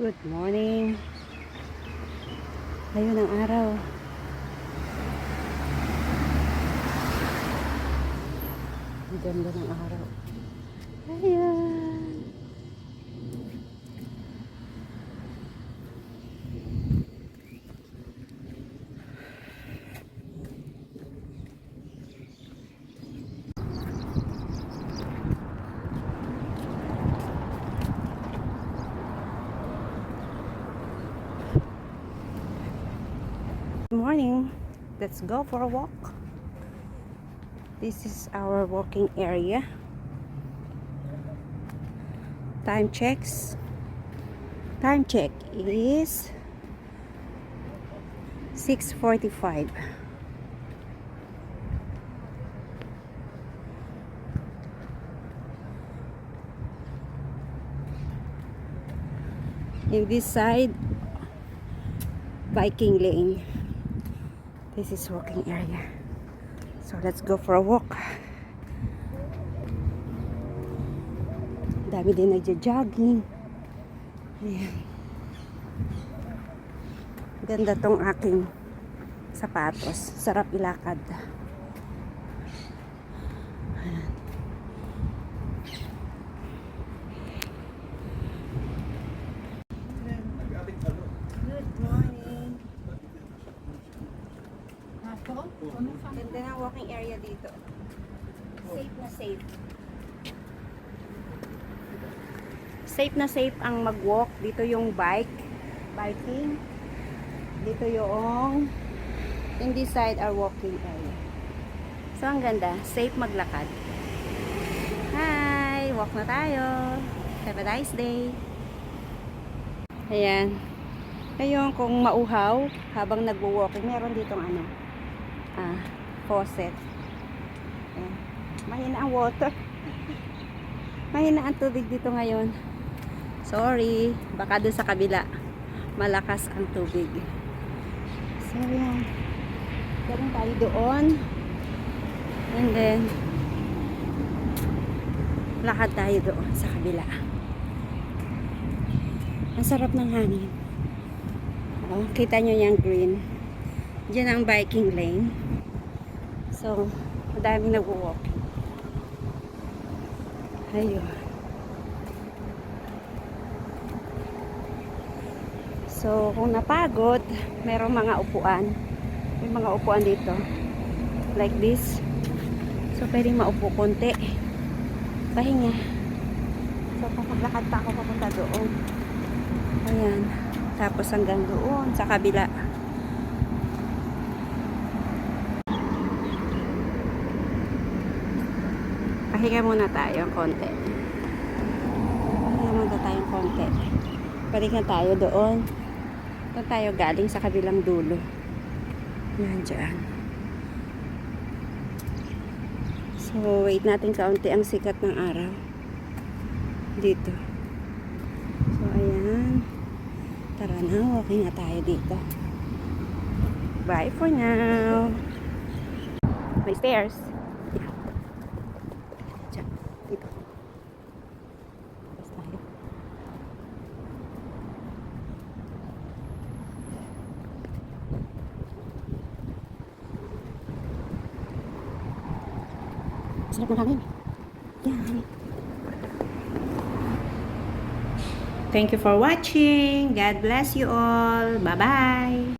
Good morning. Ayun ang araw. Ang ganda ng araw. Ayan. Let's go for a walk. This is our walking area. Time checks. Time check is 6:45. In this side, biking lane. This is walking area. So let's go for a walk. Dami din nagja-jogging. Ayan. Ganda tong aking sapatos. Sarap ilakad. Ayan. Good morning. Ganda ng walking area dito. Safe na safe. Safe na safe ang mag-walk. Dito yung bike. Biking. Dito yung in this side our walking area. So, ang ganda. Safe maglakad. Hi! Walk na tayo. Have a nice day. Ayan. Ngayon, kung mauhaw, habang nagwo-walking, meron ditong ano, ah, faucet. Ayan. Mahina ang water. Mahina ang tubig dito ngayon. Sorry, baka doon sa kabila, malakas ang tubig. So, yan. Galing tayo doon. And then, lakad tayo doon sa kabila. Ang sarap ng hangin. Oh, kita nyo yung green. Diyan ang biking lane. So, madaming nag-walk. Ayun. So, kung napagod, merong mga upuan. May mga upuan dito. Like this. So, pwedeng maupo konti. Pahinga. So, papaglakad pa ako papunta doon. Ayan. Tapos hanggang doon sa kabila. Pahinga muna tayo konti. Pahinga muna tayo ng konti. Pahinga tayo doon. Doon tayo galing sa kabilang dulo. Yan dyan. So, wait natin kaunti ang sikat ng araw. Dito. So, ayan. Tara na, walking na tayo dito. Bye for now. May stairs. Yeah. Diyan, dito. Tapos tayo. Sarap ng hangin. Yan. Thank you for watching. God bless you all. Bye-bye.